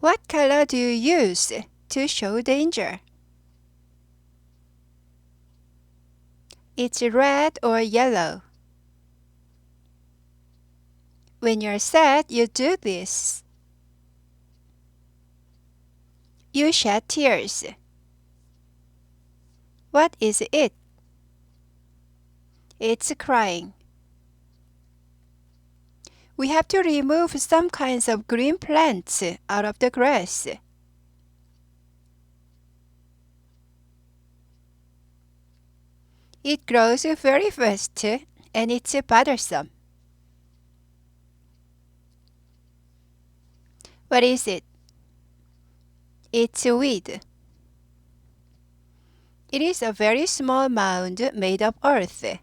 What color do you use to show danger? It's red or yellow. When you're sad, you do this. You shed tears. What is it? It's crying. We have to remove some kinds of green plants out of the grass. It grows very fast and it's bothersome. What is it? It's a weed. It is a very small mound made of earth.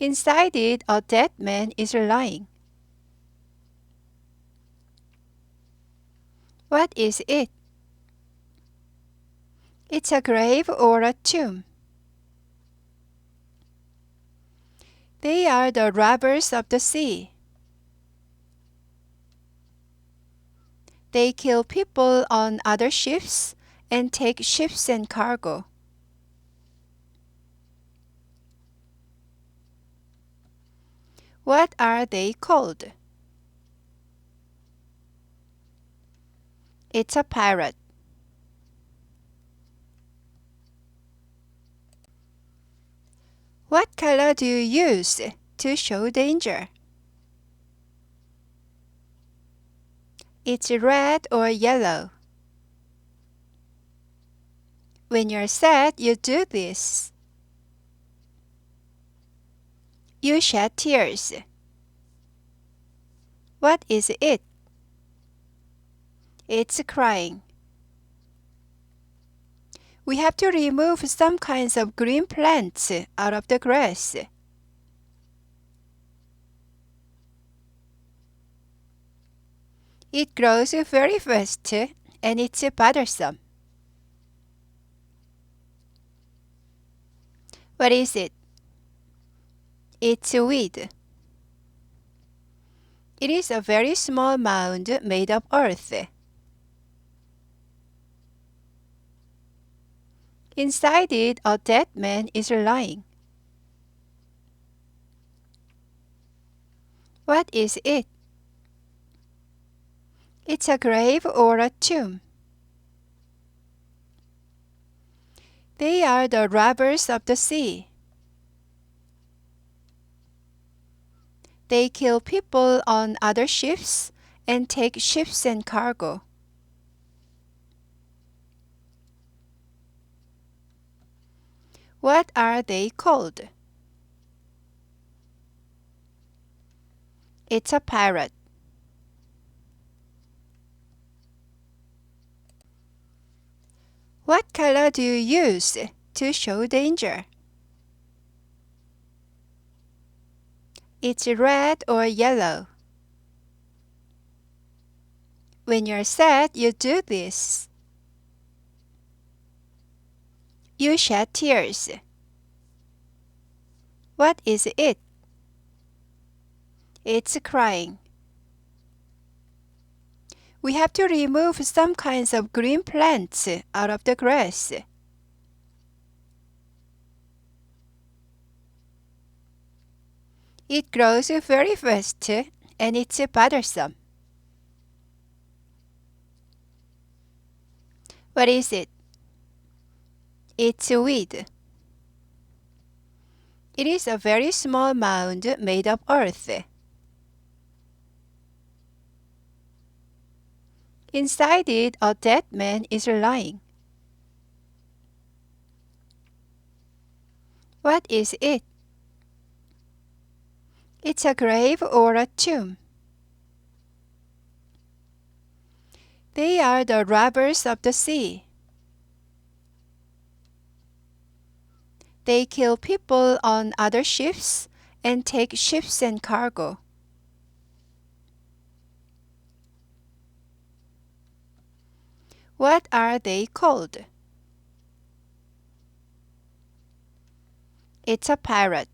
Inside it, a dead man is lying. What is it? It's a grave or a tomb. They are the robbers of the sea. They kill people on other ships and take ships and cargo. What are they called? It's a pirate. What color do you use to show danger? It's red or yellow. When you're sad, you do this. You shed tears. What is it? It's crying. We have to remove some kinds of green plants out of the grass. It grows very fast and it's bothersome. What is it? It's a weed. It is a very small mound made of earth. Inside it, a dead man is lying. What is it? It's a grave or a tomb. They are the robbers of the sea. They kill people on other ships and take ships and cargo. What are they called? It's a pirate. What color do you use to show danger? It's red or yellow. When you're sad, you do this. You shed tears. What is it? It's crying. We have to remove some kinds of green plants out of the grass. It grows very fast and it's bothersome. What is it? It's a weed. It is a very small mound made of earth. Inside it, a dead man is lying. What is it? It's a grave or a tomb. They are the robbers of the sea. They kill people on other ships and take ships and cargo. What are they called? It's a pirate.